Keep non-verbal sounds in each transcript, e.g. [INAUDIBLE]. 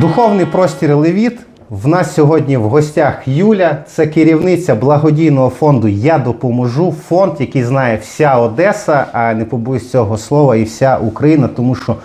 Духовний простір Левіт. В нас сьогодні в гостях Юля, це керівниця благодійного фонду Я допоможу. Фонд, який знає вся Одеса, а не побоюсь цього слова, і вся Україна, тому що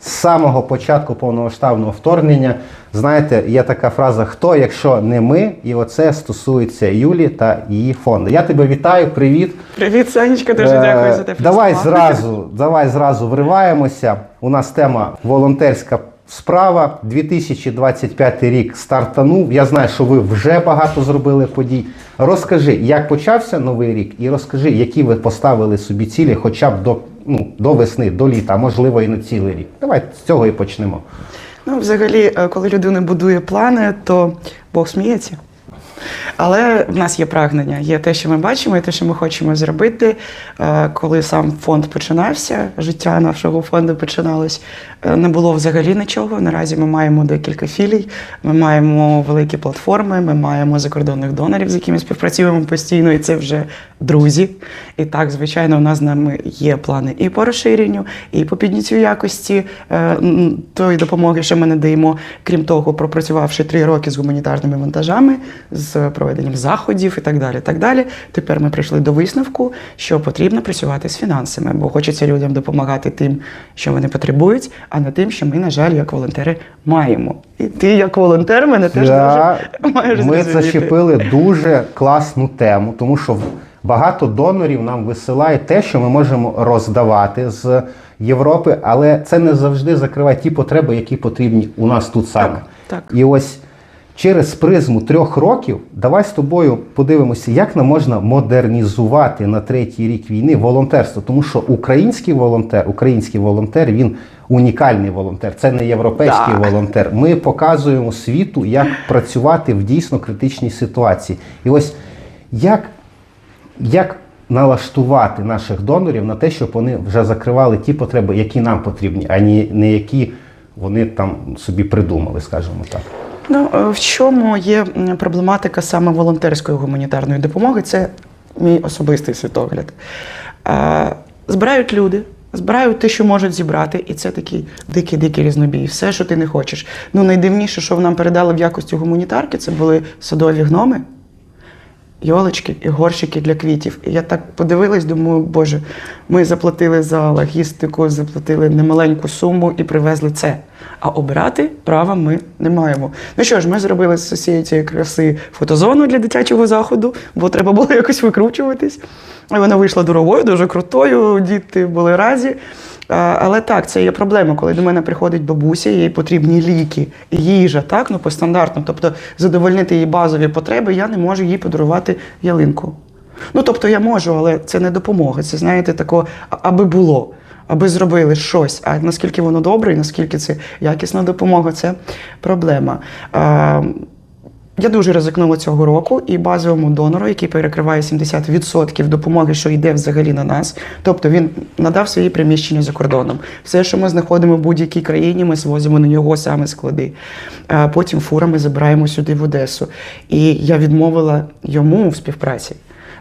з самого початку повномасштабного вторгнення, знаєте, є така фраза Хто, якщо не ми? І оце стосується Юлі та її фонду. Я тебе вітаю, привіт. Привіт, Санечка, дуже Е, дякую за те. Давай зразу, давай зразу вриваємося. У нас тема волонтерська справа. 2025 рік стартанув. Я знаю, що ви вже багато зробили подій. Розкажи, як почався новий рік, і розкажи, які ви поставили собі цілі, хоча б до, ну, до весни, до літа, можливо і на цілий рік. Давай з цього і почнемо. Ну, взагалі, е, коли людина будує плани, то Бог сміється. Але в нас є прагнення, є те, що ми бачимо, і те, що ми хочемо зробити. Е, Коли сам фонд починався, життя нашого фонду починалось, е, не було взагалі нічого. Наразі ми маємо декілька філій, ми маємо великі платформи, ми маємо закордонних донорів, з якими співпрацюємо постійно, і це вже друзі. І так, звичайно, у нас з нами є плани і по розширенню, і по підняттю якості е, тої допомоги, що ми надаємо. Крім того, пропрацювавши три роки з гуманітарними вантажами, з проведенням заходів і так далі. Так далі. Тепер ми прийшли до висновку, що потрібно працювати з фінансами, бо хочеться людям допомагати тим, що вони потребують, а не тим, що ми, на жаль, як волонтери маємо. І ти, як волонтер, мене теж Я- дуже маєш Ми зрозуміти. зачепили дуже класну тему, тому що багато донорів нам висилають те, що ми можемо роздавати з Європи, але це не завжди закриває ті потреби, які потрібні у нас тут саме. Так, так. І ось через призму трьох років давай з тобою подивимося, як нам можна модернізувати на третій рік війни волонтерство. Тому що український волонтер, український волонтер, він унікальний волонтер. Це не європейський Так. волонтер. Ми показуємо світу, як працювати в дійсно критичній ситуації. І ось як, як налаштувати наших донорів на те, щоб вони вже закривали ті потреби, які нам потрібні, а не, які вони там собі придумали, скажімо так. Ну, е, в чому є проблематика саме волонтерської гуманітарної допомоги? Це мій особистий світогляд. Е, Збирають люди, збирають те, що можуть зібрати, і це такий дикий-дикий різнобій. Все, що ти не хочеш. Ну, найдивніше, що нам передали в якості гуманітарки, це були садові гноми. Йолочки і горщики для квітів. І я так подивилась, думаю, боже, ми заплатили за логістику, заплатили немаленьку суму і привезли це. А обирати права ми не маємо. Ну що ж, ми зробили з цієї краси фотозону для дитячого заходу, бо треба було [LAUGHS] якось викручуватись. І Вона вийшла дорогою, дуже крутою, діти були разі. Але так, це є проблема, коли до мене приходить бабуся, їй потрібні ліки, їжа, так, ну по стандартну. Тобто задовольнити її базові потреби, я не можу їй подарувати ялинку. Ну, тобто я можу, але це не допомога. Це, знаєте, тако, аби було, аби зробили щось. А наскільки воно добре і наскільки це якісна допомога, це проблема. Я дуже ризикнула цього року і базовому донору, який перекриває 70% допомоги, що йде взагалі на нас. Тобто він надав свої приміщення за кордоном. Все, що ми знаходимо в будь-якій країні, ми звозимо на нього саме склади. Потім фурами забираємо сюди в Одесу. І я відмовила йому в співпраці.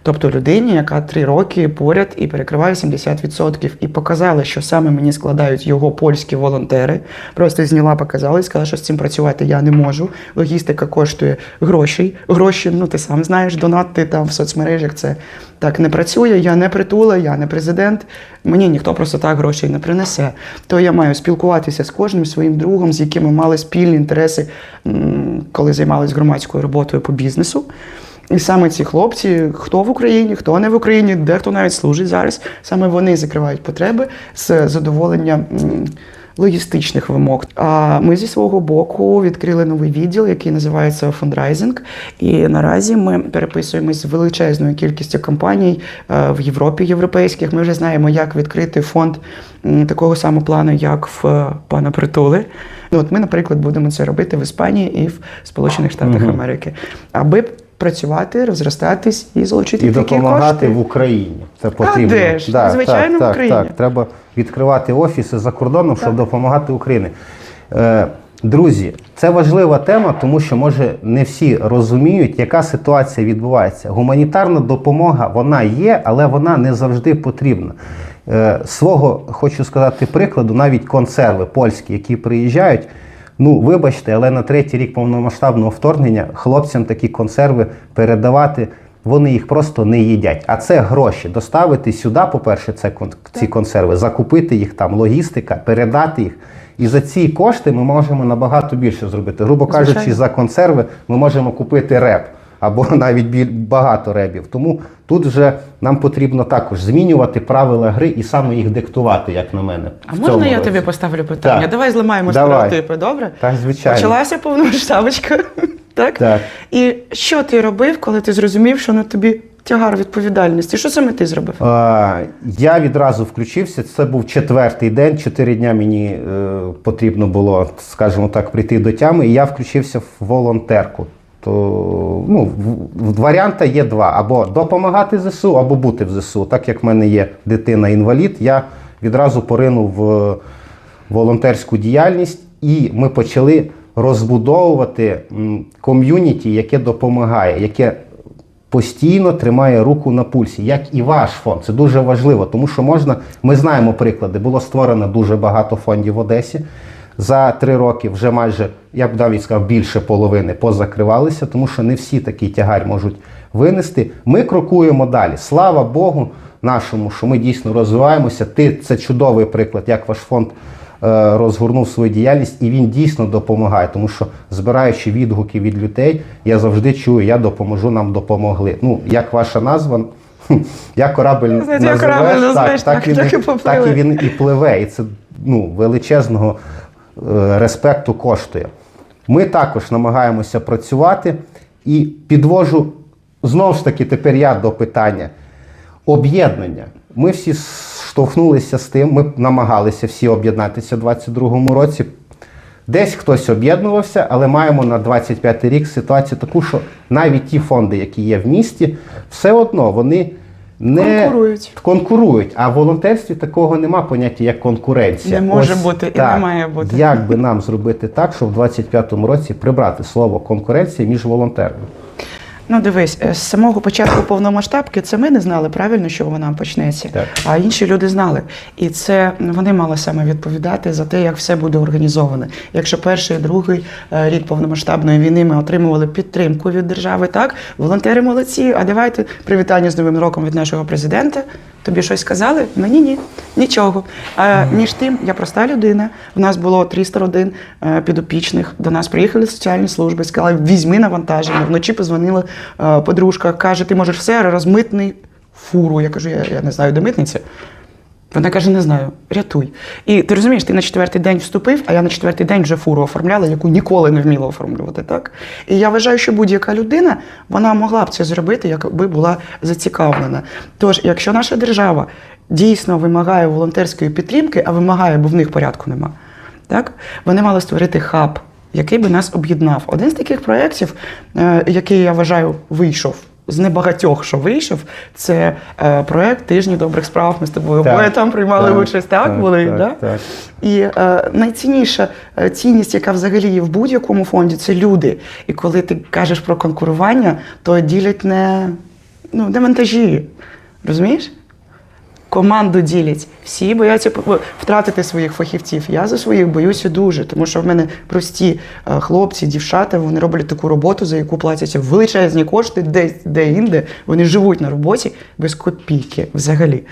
Тобто людині, яка три роки поряд і перекриває 70%, і показала, що саме мені складають його польські волонтери. Просто зняла, показала і сказала, що з цим працювати я не можу. Логістика коштує грошей. Гроші, ну ти сам знаєш, донати там в соцмережах це так не працює. Я не притула, я не президент. Мені ніхто просто так грошей не принесе. То я маю спілкуватися з кожним своїм другом, з якими мали спільні інтереси, коли займалися громадською роботою по бізнесу. І саме ці хлопці, хто в Україні, хто не в Україні, дехто навіть служить зараз, саме вони закривають потреби з задоволення логістичних вимог. А ми зі свого боку відкрили новий відділ, який називається фондрайзинг. І наразі ми переписуємось з величезною кількістю компаній е, в Європі європейських. Ми вже знаємо, як відкрити фонд такого самого плану, як в е, пана Притули. Ну, от ми, наприклад, будемо це робити в Іспанії і в Сполучених Штатах Америки, аби працювати, розростатись і залучити І допомагати кошти. в Україні. Це потрібно. де ж? Звичайно, в Україні. Так, треба відкривати офіси за кордоном, щоб допомагати Україні. Е, друзі, це важлива тема, тому що може не всі розуміють, яка ситуація відбувається. Гуманітарна допомога вона є, але вона не завжди потрібна. Е, свого хочу сказати прикладу, навіть консерви польські, які приїжджають. Ну, вибачте, але на третій рік повномасштабного вторгнення хлопцям такі консерви передавати. Вони їх просто не їдять. А це гроші. Доставити сюди, по-перше, це кон- ці консерви, закупити їх там, логістика, передати їх. І за ці кошти ми можемо набагато більше зробити. Грубо кажучи, за консерви ми можемо купити реп або [LAUGHS] навіть біль- багато ребів. Тому тут вже нам потрібно також змінювати правила гри і саме їх диктувати, як на мене. А можна я році. тобі поставлю питання? Так. Давай зламаємо Давай. стереотипи, добре? Так, звичайно. Почалася повномасштабочка. [LAUGHS] так? Так. І що ти робив, коли ти зрозумів, що на тобі тягар відповідальності? Що саме ти зробив? Е, Я відразу включився. Це був четвертий день. Чотири дня мені е, потрібно було, скажімо так, прийти до тями, і я включився в волонтерку. То ну, в- в- варіанти є два: або допомагати ЗСУ, або бути в ЗСУ. Так як в мене є дитина-інвалід, я відразу поринув в волонтерську діяльність, і ми почали розбудовувати ком'юніті, яке допомагає, яке постійно тримає руку на пульсі, як і ваш фонд. Це дуже важливо, тому що можна. Ми знаємо приклади. Було створено дуже багато фондів в Одесі. За три роки вже майже, я б навіть сказав, більше половини позакривалися, тому що не всі такий тягар можуть винести. Ми крокуємо далі. Слава Богу, нашому, що ми дійсно розвиваємося. Ти це чудовий приклад, як ваш фонд е, розгорнув свою діяльність, і він дійсно допомагає, тому що збираючи відгуки від людей, я завжди чую, я допоможу, нам допомогли. Ну, як ваша назва, як корабель назвеш, так, так, так і і- так і він і пливе. І це ну, величезного респекту коштує. Ми також намагаємося працювати і підвожу знову ж таки тепер я до питання об'єднання. Ми всі штовхнулися з тим, ми намагалися всі об'єднатися у 2022 році. Десь хтось об'єднувався, але маємо на 25 рік ситуацію таку, що навіть ті фонди, які є в місті, все одно вони не Конкурують. конкурують. А в волонтерстві такого нема поняття як конкуренція. Не може бути і не має бути. Як би нам зробити так, щоб в 25-му році прибрати слово конкуренція між волонтерами? Ну, дивись, е, з самого початку повномасштабки це ми не знали правильно, що вона почнеться, Так. а інші люди знали. І це вони мали саме відповідати за те, як все буде організовано. Якщо перший, другий е, рік повномасштабної війни ми отримували підтримку від держави, так волонтери молодці. А давайте привітання з новим роком від нашого президента. Тобі щось сказали? Мені ні, нічого. А між тим, я проста людина. У нас було 300 родин е, підопічних. До нас приїхали соціальні служби, сказали, візьми навантаження. Вночі позвонила е, подружка, каже, ти можеш все розмитний фуру. Я кажу, я, я не знаю, де митниця. Вона каже, не знаю, рятуй. І ти розумієш, ти на четвертий день вступив, а я на четвертий день вже фуру оформляла, яку ніколи не вміла оформлювати. Так? І я вважаю, що будь-яка людина вона могла б це зробити, якби була зацікавлена. Тож, якщо наша держава дійсно вимагає волонтерської підтримки, а вимагає, бо в них порядку нема, так? вони мали створити хаб, який би нас об'єднав. Один з таких проєктів, е, який я вважаю, вийшов. З небагатьох, що вийшов, це е, проект тижні добрих справ. Ми з тобою Так, обоє там приймали так, участь. Так, так, були, так, да? так. І е, найцінніша е, цінність, яка взагалі є в будь-якому фонді, це люди. І коли ти кажеш про конкурування, то ділять не, ну, не вантажі. Розумієш? Команду ділять. Всі бояться втратити своїх фахівців. Я за своїх боюся дуже, тому що в мене прості е, хлопці, дівчата, вони роблять таку роботу, за яку платяться величезні кошти, десь де-інде. Вони живуть на роботі без копійки взагалі.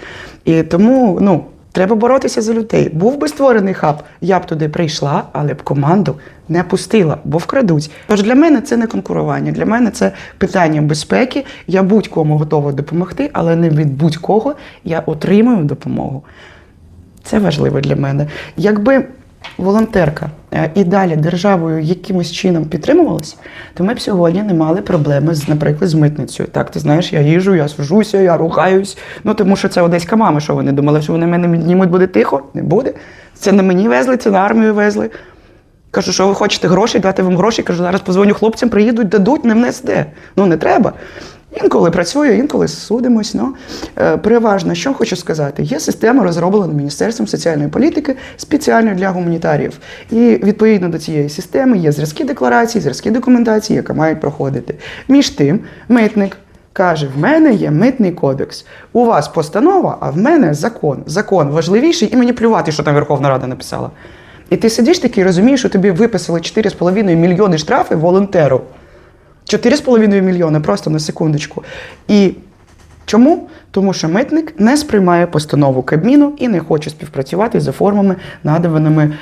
І тому, ну. Треба боротися за людей. Був би створений хаб, я б туди прийшла, але б команду не пустила, бо вкрадуть. Тож для мене це не конкурування. Для мене це питання безпеки. Я будь-кому готова допомогти, але не від будь-кого я отримую допомогу. Це важливо для мене. Якби волонтерка е, і далі державою якимось чином підтримувалась, то ми б сьогодні не мали проблеми з, наприклад, з митницею. Так, ти знаєш, я їжу, я сужуся, я рухаюсь. Ну тому що це одеська мама. Що вони думали, що вони мене віднімуть, буде тихо? Не буде. Це не мені везли, це на армію везли. Кажу, що ви хочете гроші, дати вам гроші. Кажу, зараз позвоню хлопцям, приїдуть, дадуть, не внесте. Ну не треба. Інколи працюю, інколи судимось. Ну. Е, переважно, що хочу сказати, є система, розроблена Міністерством соціальної політики спеціально для гуманітаріїв. І відповідно до цієї системи є зразки декларацій, зразки документації, яка мають проходити. Між тим, митник. Каже, в мене є митний кодекс. У вас постанова, а в мене закон. Закон важливіший, і мені плювати, що там Верховна Рада написала. І ти сидиш такий, розумієш, що тобі виписали 4,5 мільйони штрафи волонтеру. 4,5 мільйони, просто на секундочку. І чому? Тому що митник не сприймає постанову Кабміну і не хоче співпрацювати за формами, наданими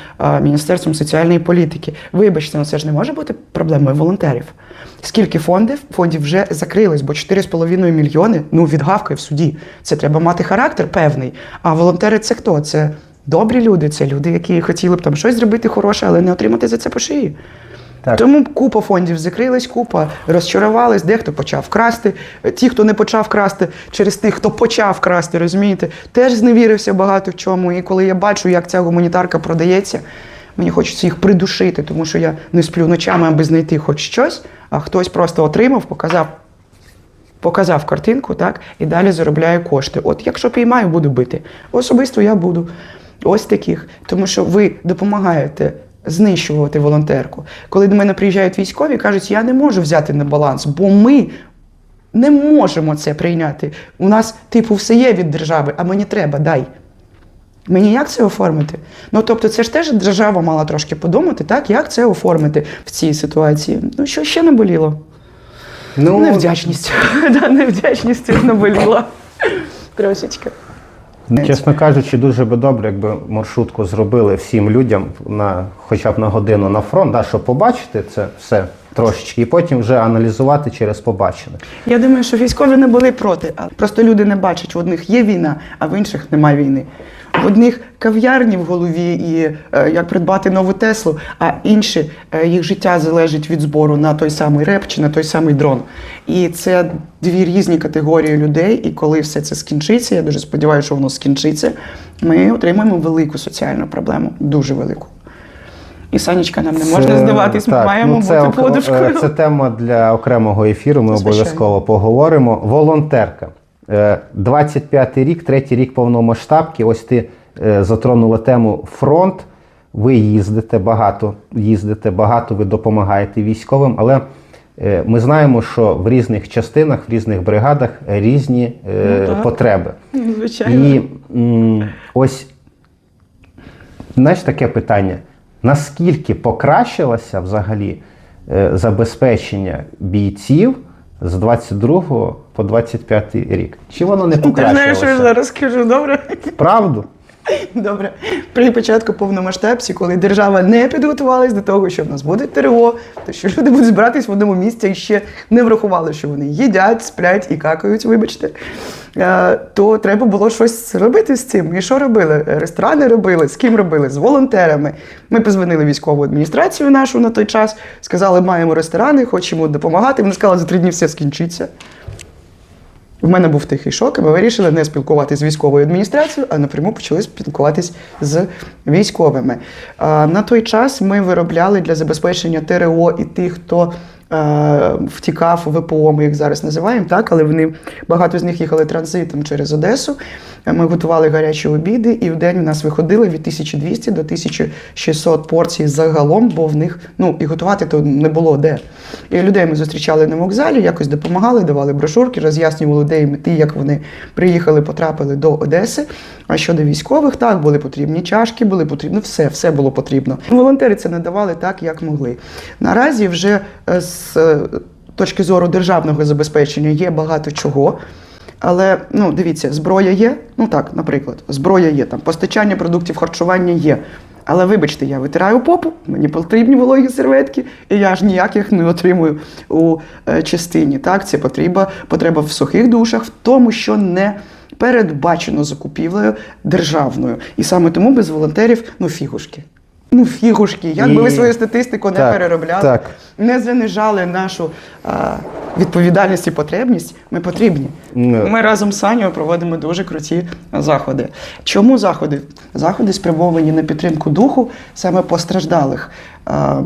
Міністерством соціальної політики. Вибачте, ну це ж не може бути проблемою волонтерів. Скільки фондів фондів вже закрились, бо 4,5 мільйони ну відгавкає в суді. Це треба мати характер певний. А волонтери це хто? Це добрі люди, це люди, які хотіли б там щось зробити хороше, але не отримати за це по шиї. Так. Тому купа фондів закрились, купа розчарувались, дехто почав красти. Ті, хто не почав красти, через тих, хто почав красти, розумієте, теж зневірився багато в чому. І коли я бачу, як ця гуманітарка продається, мені хочеться їх придушити, тому що я не сплю ночами, аби знайти хоч щось, а хтось просто отримав, показав. Показав картинку, так, і далі заробляє кошти. От якщо піймаю, буду бити. Особисто я буду. Ось таких. Тому що ви допомагаєте знищувати волонтерку. Коли до мене приїжджають військові, кажуть, я не можу взяти на баланс, бо ми не можемо це прийняти. У нас, типу, все є від держави, а мені треба, дай. Мені як це оформити? Ну тобто, це ж теж держава мала трошки подумати, так, як це оформити в цій ситуації. Ну, що ще не боліло? Ну, Невдячність. [LAUGHS] Да, Невдячністю наболіла. Трошечки. Ну, Чесно кажучи, дуже би добре, якби маршрутку зробили всім людям на хоча б на годину на фронт, да, щоб побачити це все трошечки, і потім вже аналізувати через побачене. Я думаю, що військові не були проти, а просто люди не бачать, в одних є війна, а в інших немає війни. В одних кав'ярні в голові і е, як придбати нову Теслу, а інші е, їх життя залежить від збору на той самий реп чи на той самий дрон. І це дві різні категорії людей. І коли все це скінчиться, я дуже сподіваюся, що воно скінчиться, ми отримаємо велику соціальну проблему, дуже велику. І Санечка, нам не можна здаватись, ми так, маємо ну, це, бути подушкою. е, Це тема для окремого ефіру. Ми обов'язково поговоримо. Волонтерка. Е, 25-й рік, третій рік повномасштабки. Ось ти е, затронула тему фронт. Ви їздите багато, їздите багато, ви допомагаєте військовим, але е, ми знаємо, що в різних частинах, в різних бригадах різні е, Ну, так. потреби. Звичайно. І ось знаєш таке питання: наскільки покращилося взагалі е, забезпечення бійців з 22 по 25 рік? Чи воно не Ти знаєш, що я зараз скажу, добре? Правду? Добре. При початку повномасштабці, коли держава не підготувалась до того, що в нас буде ТРО, то що люди будуть збиратись в одному місці і ще не врахували, що вони їдять, сплять і какають, вибачте, е, то треба було щось робити з цим. І що робили? Ресторани робили, з ким робили? З волонтерами. Ми позвонили військову адміністрацію нашу на той час, сказали, маємо ресторани, хочемо допомагати. Вони сказали, за три дні все скінчиться. В мене був тихий шок, і ми вирішили не спілкуватися з військовою адміністрацією, а напряму почали спілкуватись з військовими. На той час ми виробляли для забезпечення ТРО і тих, хто втікав в ВПО, ми їх зараз називаємо, так, але вони багато з них їхали транзитом через Одесу. Ми готували гарячі обіди, і в день у нас виходило від 1200 до 1600 порцій загалом, бо в них ну і готувати то не було де. І людей ми зустрічали на вокзалі, якось допомагали, давали брошурки, роз'яснювали, де і мети, як вони приїхали, потрапили до Одеси. А щодо військових, так були потрібні чашки, були потрібно все, все було потрібно. Волонтери це надавали так, як могли. Наразі вже е, з е, точки зору державного забезпечення є багато чого. Але ну дивіться, зброя є. Ну так, наприклад, зброя є, там постачання продуктів харчування є. Але вибачте, я витираю попу, мені потрібні вологі серветки, і я ж ніяких не отримую у е, частині. Так, це потреба, потреба в сухих душах, в тому, що не передбачено закупівлею державною. І саме тому без волонтерів ну фігушки. Ну, фігушки. Як би ви свою статистику не Так, переробляли, так. не занижали нашу а, відповідальність і потребність, ми потрібні. Не. Ми разом з Санєю проводимо дуже круті заходи. Чому заходи? Заходи спрямовані на підтримку духу саме постраждалих. а,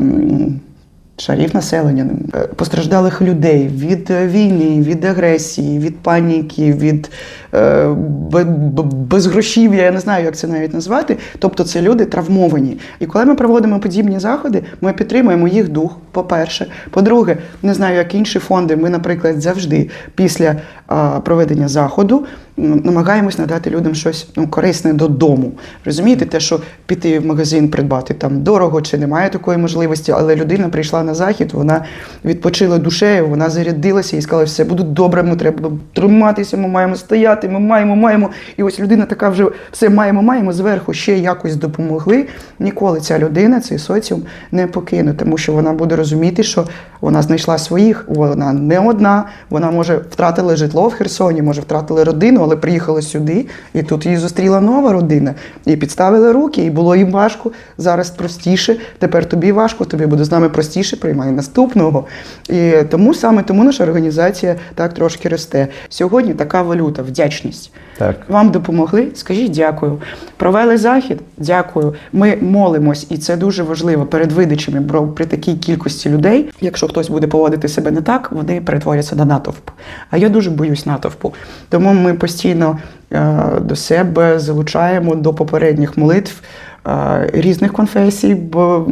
Шарів населення, е, постраждалих людей від е, війни, від агресії, від паніки, від е, бе- бе- безгрошів'я, я не знаю, як це навіть назвати. Тобто це люди травмовані. І коли ми проводимо подібні заходи, ми підтримуємо їх дух, по-перше. По-друге, не знаю, як інші фонди, ми, наприклад, завжди після а, проведення заходу намагаємось надати людям щось ну, корисне додому. Розумієте, те, що піти в магазин придбати там дорого чи немає такої можливості, але людина прийшла на захід, вона відпочила душею, вона зарядилася і сказала, все буде добре, ми треба триматися, ми маємо стояти, ми маємо, маємо. І ось людина така вже все маємо, маємо зверху ще якось допомогли. Ніколи ця людина, цей соціум не покине, тому що вона буде розуміти, що вона знайшла своїх, вона не одна, вона може втратила житло в Херсоні, може втратила родину, але приїхала сюди, і тут її зустріла нова родина. І підставили руки, і було їм важко. Зараз простіше. Тепер тобі важко, тобі буде з нами простіше, приймай наступного. І тому саме тому наша організація так трошки росте. Сьогодні така валюта, вдячність. Так. Вам допомогли? Скажіть дякую. Провели захід? Дякую. Ми молимось, і це дуже важливо перед видачами, бо при такій кількості людей, якщо хтось буде поводити себе не так, вони перетворяться на натовп. А я дуже боюсь натовпу. Тому ми постійно е, до себе залучаємо до попередніх молитв. е, Різних конфесій,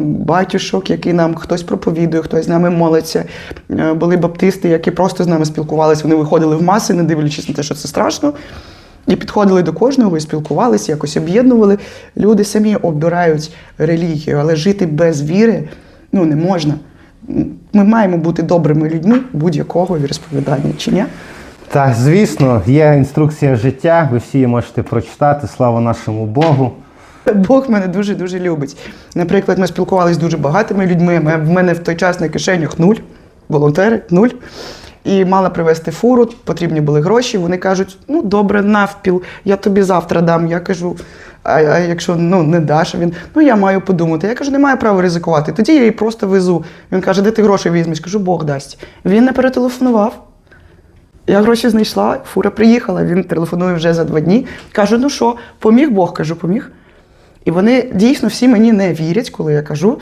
батюшок, які нам хтось проповідує, хтось з нами молиться. Е, Були баптисти, які просто з нами спілкувалися. Вони виходили в маси, не дивлячись на те, що це страшно. І підходили до кожного і спілкувалися, якось об'єднували. Люди самі обирають релігію, але жити без віри ну, не можна. Ми маємо бути добрими людьми будь-якого віросповідання, чи ні? Так, звісно, є інструкція життя, ви всі її можете прочитати. Слава нашому Богу. Бог мене дуже дуже любить. Наприклад, ми спілкувалися з дуже багатими людьми. В мене в той час на кишенях нуль, волонтери нуль. І мала привезти фуру, потрібні були гроші. Вони кажуть: ну добре, навпіл, я тобі завтра дам. Я кажу, а, якщо ну, не даш, він ну я маю подумати. Я кажу, не маю права ризикувати. Тоді я її просто везу. Він каже, де ти гроші візьмеш? Кажу, Бог дасть. Він не перетелефонував. Я гроші знайшла, фура приїхала, він телефонує вже за два дні. Кажу, ну що, поміг Бог? Кажу, поміг. І вони дійсно всі мені не вірять, коли я кажу,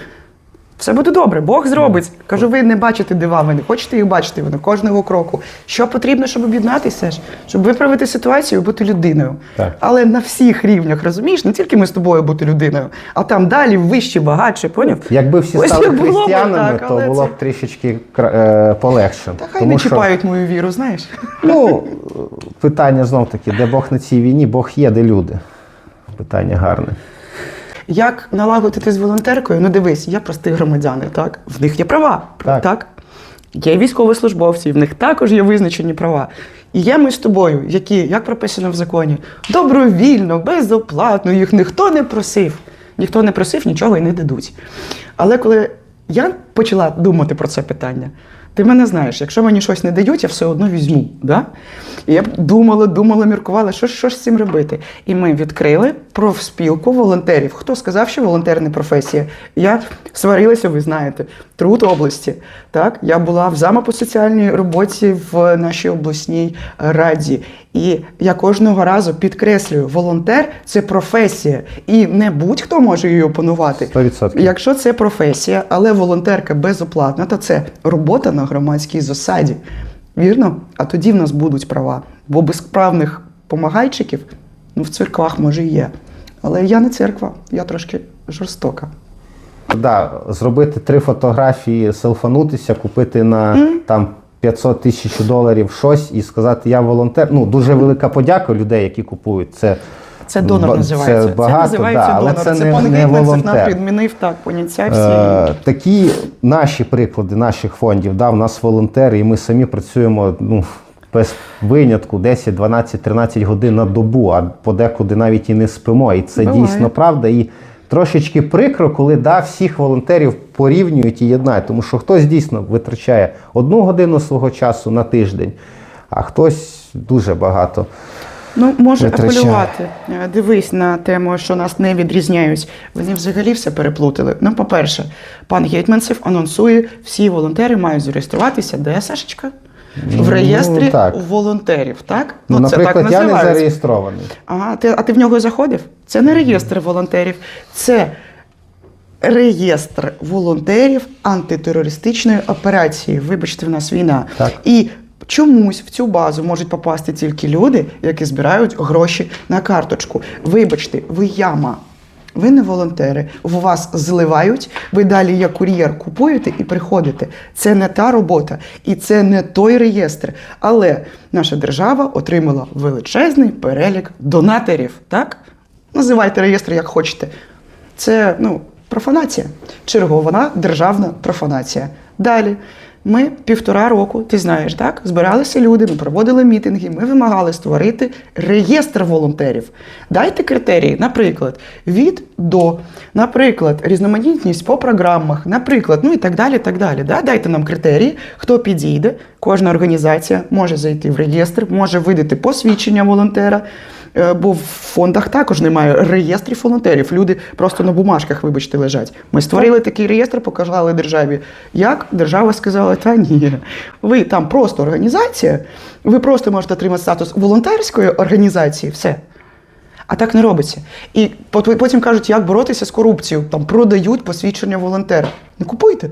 все буде добре, Бог зробить. Кажу, ви не бачите дива, ви не хочете їх бачити, вони кожного кроку. Що потрібно, щоб об'єднатися, щоб виправити ситуацію, бути людиною. Так. Але на всіх рівнях, розумієш, не тільки ми з тобою бути людиною, а там далі вище, багатше, поняв? Якби всі Ось стали християнами, так, то але було це- б трішечки кра- е, полегше. Та хай Тому не що, чіпають мою віру, знаєш. ну, [LAUGHS] питання знов таки, де Бог на цій війні, Бог є, де люди. Питання гарне. Як налагодити з волонтеркою? Ну дивись, є прості громадяни, так? В них є права. Так. Є військовослужбовці, в них також є визначені права. І є ми з тобою, які, як прописано в законі, добровільно, безоплатно, їх ніхто не просив. Ніхто не просив, нічого і не дадуть. Але коли я почала думати про це питання, ти мене знаєш, якщо мені щось не дають, я все одно візьму. Да? І я думала, думала, міркувала, що, що ж з цим робити. І ми відкрили профспілку волонтерів. Хто сказав, що волонтер не професія? Я сварилася, ви знаєте, труд області. Так? Я була в зама по соціальній роботі в нашій обласній раді. І я кожного разу підкреслюю, волонтер це професія, і не будь-хто може її опанувати. 100%. Якщо це професія, але волонтерка безоплатна, то це робота на громадській засаді. Вірно? А тоді в нас будуть права. Бо безправних помагайчиків ну, в церквах може і є. Але я не церква, я трошки жорстока. Да, зробити три фотографії, селфанутися, купити на там 500 тисяч доларів щось і сказати, я волонтер. Ну, дуже велика подяка людей, які купують. Це, Це донор називається. Це багато, називається да, але донор. це, це не, не нам волонтер. підмінив так поняття всі. Е, такі наші приклади наших фондів. Да, в нас волонтери, і ми самі працюємо ну, без винятку 10, 12, 13 годин на добу, а подекуди навіть і не спимо. І це Буває. дійсно правда. І трошечки прикро, коли да, всіх волонтерів порівнюють і єднають, тому що хтось дійсно витрачає одну годину свого часу на тиждень, а хтось дуже багато. Ну, може витрачає. апелювати. Е, Дивись на тему, що нас не відрізняють. Вони взагалі все переплутали. Ну, по-перше, пан Гетьманцев анонсує, всі волонтери мають зареєструватися. Де Сашечка? В реєстрі Ну, так. волонтерів, так? Ну, наприклад, я не зареєстрований. Ага, ти, а ти в нього заходив? Це не реєстр волонтерів, це реєстр волонтерів антитерористичної операції. Вибачте, в нас війна. Так. І чомусь в цю базу можуть попасти тільки люди, які збирають гроші на карточку. Вибачте, ви яма. Ви не волонтери, у вас зливають, ви далі як кур'єр купуєте і приходите. Це не та робота і це не той реєстр. Але наша держава отримала величезний перелік донаторів. Так? Називайте реєстр як хочете. Це ну, профанація. Чергована державна профанація. Далі. Ми півтора року, ти знаєш, так? Збиралися люди, ми проводили мітинги, ми вимагали створити реєстр волонтерів. Дайте критерії, наприклад, від до, наприклад, різноманітність по програмах, наприклад, ну і так далі. так далі. Да? Дайте нам критерії, хто підійде. Кожна організація може зайти в реєстр, може видати посвідчення волонтера. Е, Бо в фондах також немає реєстрів волонтерів. Люди просто на бумажках, вибачте, лежать. Ми створили такий реєстр, показали державі. Як держава сказала, та ні, ви там просто організація, ви просто можете отримати статус волонтерської організації, все. А так не робиться. І потім кажуть, як боротися з корупцією. Там продають посвідчення волонтера. Не купуйте.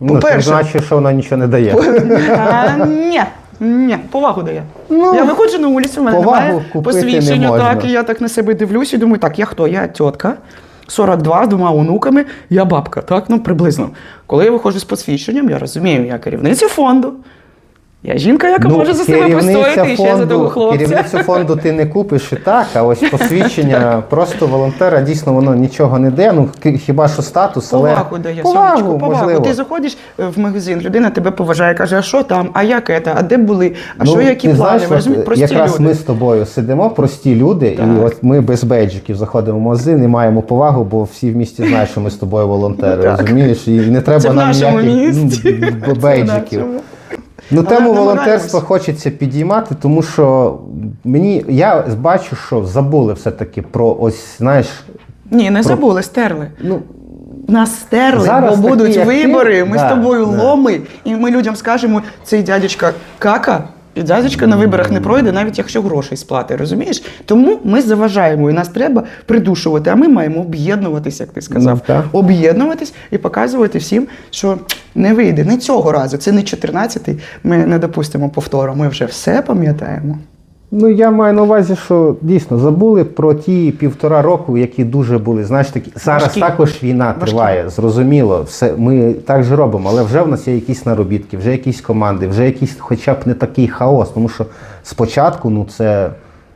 Ну, це По-перше- значить, що вона нічого не дає. [LAUGHS] Ні, ні, повагу дає. Ну, я виходжу на вулицю, в мене повагу немає купити не посвідчення, можна. так, і я так на себе дивлюсь і думаю, так, я хто? Я тітка, 42 з двома онуками, я бабка, так, ну приблизно. Коли я виходжу з посвідченням, я розумію, я керівниця фонду. Я жінка, яка може за себе Ну, постояти і ще за того хлопця. Керівницю фонду ти не купиш і так, а ось посвідчення [LAUGHS] просто волонтера дійсно воно нічого не дає. Ну хіба що статус, але Повагу дає, повагу, сонечко, повагу. можливо. Ти заходиш е, в магазин, людина тебе поважає, каже, а що там, а як це, а де були, а Ну, що, які ти плани? знаєш, розумієте, прості якраз люди. ми з тобою сидимо, прості люди, Так. і от ми без бейджиків заходимо в магазин і маємо повагу, бо всі в місті знають, що ми з тобою волонтери. Розумієш? І не треба Це нам ніяких бейджиків. Ну, Але тему волонтерства хочеться підіймати, тому що мені я бачу, що забули все-таки про ось, знаєш, Ні, не забули, стерли. ну Нас стерли, Зараз бо будуть такі, вибори. Ми да, з тобою да. ломи, і ми людям скажемо, цей дядечка кака. І дядечка на виборах не пройде, навіть якщо грошей сплати, розумієш? Тому ми заважаємо, і нас треба придушувати. А ми маємо об'єднуватися, як ти сказав. Ну, об'єднуватись і показувати всім, що не вийде. Не цього разу. Це не 14-й. Ми не допустимо повтору. Ми вже все пам'ятаємо. Ну, я маю на увазі, що дійсно забули про ті півтора року, які дуже були. Знаєш, такі зараз Важкі. також війна Важкі. триває, зрозуміло. Все ми так же робимо, але вже в нас є якісь наробітки, вже якісь команди, вже якийсь, хоча б не такий хаос. Тому що спочатку, ну це.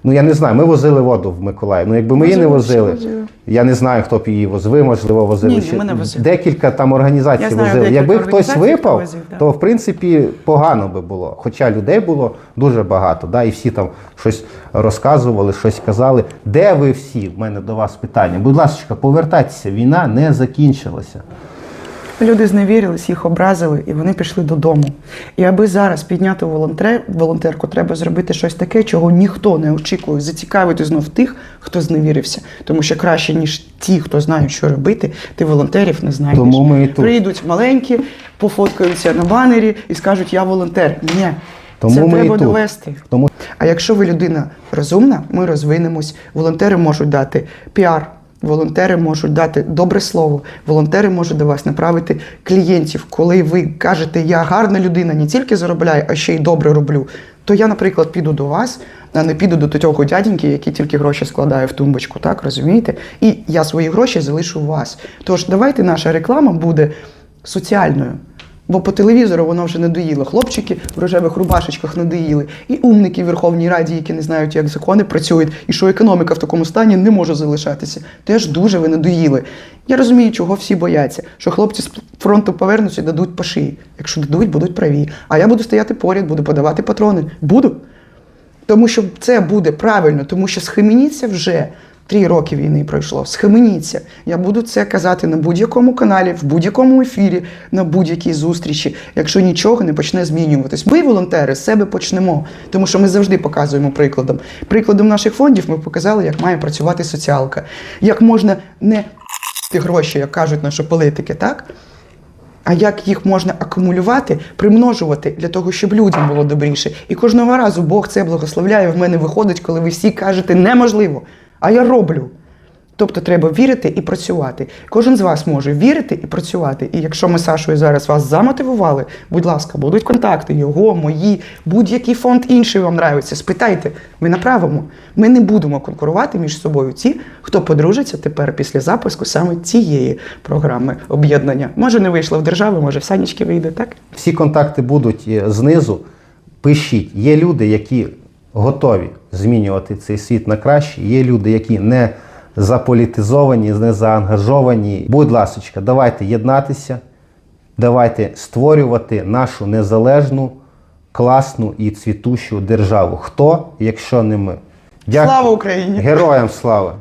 Ну я не знаю, ми возили воду в Миколаїв. Ну якби ми її не Возили, возили, я не знаю, хто б її возив, ви, можливо, возили Ні, ні, ще. ми не возили. Декілька там організацій Я знаю возили. Якби хтось випав, возив, да. то в принципі погано би було. Хоча людей було дуже багато, да, і всі там щось розказували, щось казали. Де ви всі? У мене до вас питання. Будь ласка, повертайтеся, війна не закінчилася. Люди зневірились, їх образили, і вони пішли додому. І аби зараз підняти волонтер, волонтерку, треба зробити щось таке, чого ніхто не очікує. Зацікавити знов тих, хто зневірився. Тому що краще, ніж ті, хто знають, що робити, ти волонтерів не знайдеш. Тому ми і тут. Прийдуть маленькі, пофоткаються на банері і скажуть, я волонтер. Ні. Тому це ми і треба тут. довести. Тому А якщо ви людина розумна, ми розвинемось. Волонтери можуть дати піар, волонтери можуть дати добре слово, волонтери можуть до вас направити клієнтів. Коли ви кажете, я гарна людина, не тільки заробляю, а ще й добре роблю. То я, наприклад, піду до вас, а не піду до того дяденьки, який тільки гроші складає в тумбочку, так розумієте? І я свої гроші залишу у вас. Тож давайте наша реклама буде соціальною. Бо по телевізору воно вже надоїло. Хлопчики в рожевих рубашечках надоїли. І умники в Верховній Раді, які не знають, як закони працюють, і що економіка в такому стані не може залишатися. Теж дуже ви надоїли. Я розумію, чого всі бояться, що хлопці з фронту повернуться і дадуть по шиї. Якщо дадуть, будуть праві. А я буду стояти поряд, буду подавати патрони. Буду. Тому що це буде правильно, тому що схаменіться вже. Три роки війни пройшло. Схаменіться. Я буду це казати на будь-якому каналі, в будь-якому ефірі, на будь-якій зустрічі, якщо нічого не почне змінюватись. Ми, волонтери, з себе почнемо, тому що ми завжди показуємо прикладом. Прикладом наших фондів ми показали, як має працювати соціалка, як можна не гроші, як кажуть наші політики, так? А як їх можна акумулювати, примножувати для того, щоб людям було добріше. І кожного разу Бог це благословляє. В мене виходить, коли ви всі кажете неможливо. А я роблю. Тобто треба вірити і працювати. Кожен з вас може вірити і працювати. І якщо ми Сашою зараз вас замотивували, будь ласка, будуть контакти, його, мої, будь-який фонд інший вам нравиться. Спитайте, ми направимо. Ми не будемо конкурувати між собою. Ті, хто подружиться тепер після запуску саме цієї програми об'єднання. Може, не вийшло в держави, може, в санічки вийде, так? Всі контакти будуть е, знизу. Пишіть. Є люди, які готові змінювати цей світ на краще. Є люди, які не заполітизовані, не заангажовані. Будь ласка, давайте єднатися, давайте створювати нашу незалежну, класну і цвітущу державу. Хто, якщо не ми? Дякую. Слава Україні! Героям слава!